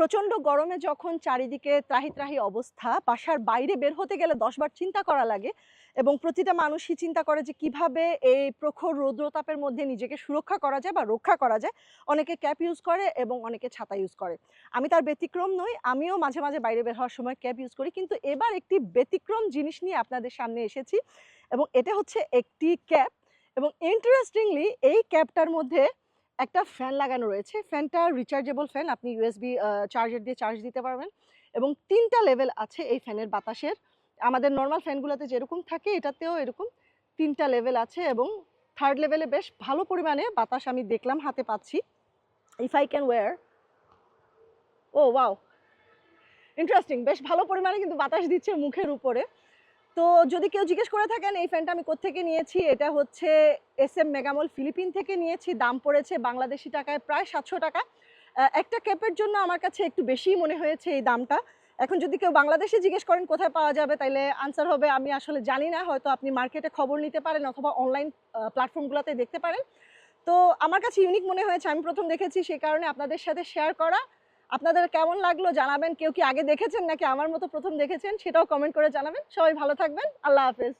প্রচণ্ড গরমে যখন চারিদিকে ত্রাহি ত্রাহি অবস্থা, বাসার বাইরে বের হতে গেলে দশবার চিন্তা করা লাগে এবং প্রতিটা মানুষই চিন্তা করে যে কীভাবে এই প্রখর রৌদ্রতাপের মধ্যে নিজেকে সুরক্ষা করা যায় বা রক্ষা করা যায়। অনেকে ক্যাপ ইউজ করে এবং অনেকে ছাতা ইউজ করে। আমি তার ব্যতিক্রম নই, আমিও মাঝে মাঝে বাইরে বের হওয়ার সময় ক্যাপ ইউজ করি। কিন্তু এবার একটি ব্যতিক্রম জিনিস নিয়ে আপনাদের সামনে এসেছি এবং এটা হচ্ছে একটি ক্যাপ এবং ইন্টারেস্টিংলি এই ক্যাপটার মধ্যে একটা ফ্যান লাগানো রয়েছে। ফ্যানটা রিচার্জেবল ফ্যান, আপনি ইউএসবি চার্জার দিয়ে চার্জ দিতে পারবেন এবং তিনটা লেভেল আছে এই ফ্যানের বাতাসের। আমাদের নর্মাল ফ্যানগুলোতে যেরকম থাকে, এটাতেও এরকম তিনটা লেভেল আছে এবং থার্ড লেভেলে বেশ ভালো পরিমাণে বাতাস আমি দেখলাম, হাতে পাচ্ছি। If I can war oh wow interesting বেশ ভালো পরিমাণে কিন্তু বাতাস দিচ্ছে মুখের উপরে। তো যদি কেউ জিজ্ঞেস করে থাকেন, এই ফ্যানটা আমি কোত্থেকে নিয়েছি? এটা হচ্ছে এস এম মেগামল ফিলিপিন থেকে নিয়েছি। দাম পড়েছে বাংলাদেশি টাকায় প্রায় সাতশো টাকা। একটা ক্যাপের জন্য আমার কাছে একটু বেশিই মনে হয়েছে এই দামটা। এখন যদি কেউ বাংলাদেশে জিজ্ঞেস করেন কোথায় পাওয়া যাবে, তাইলে আনসার হবে, আমি আসলে জানি না। হয়তো আপনি মার্কেটে খবর নিতে পারেন অথবা অনলাইন প্ল্যাটফর্মগুলোতে দেখতে পারেন। তো আমার কাছে ইউনিক মনে হয়েছে, আমি প্রথম দেখেছি সেই কারণে আপনাদের সাথে শেয়ার করা। আপনাদের কেমন লাগল জানাবেন? কেউ কি আগে দেখেছেন নাকি আমার মতো প্রথম দেখেছেন? সেটাও কমেন্ট করে জানাবেন। সবাই ভালো থাকবেন। আল্লাহ হাফেজ।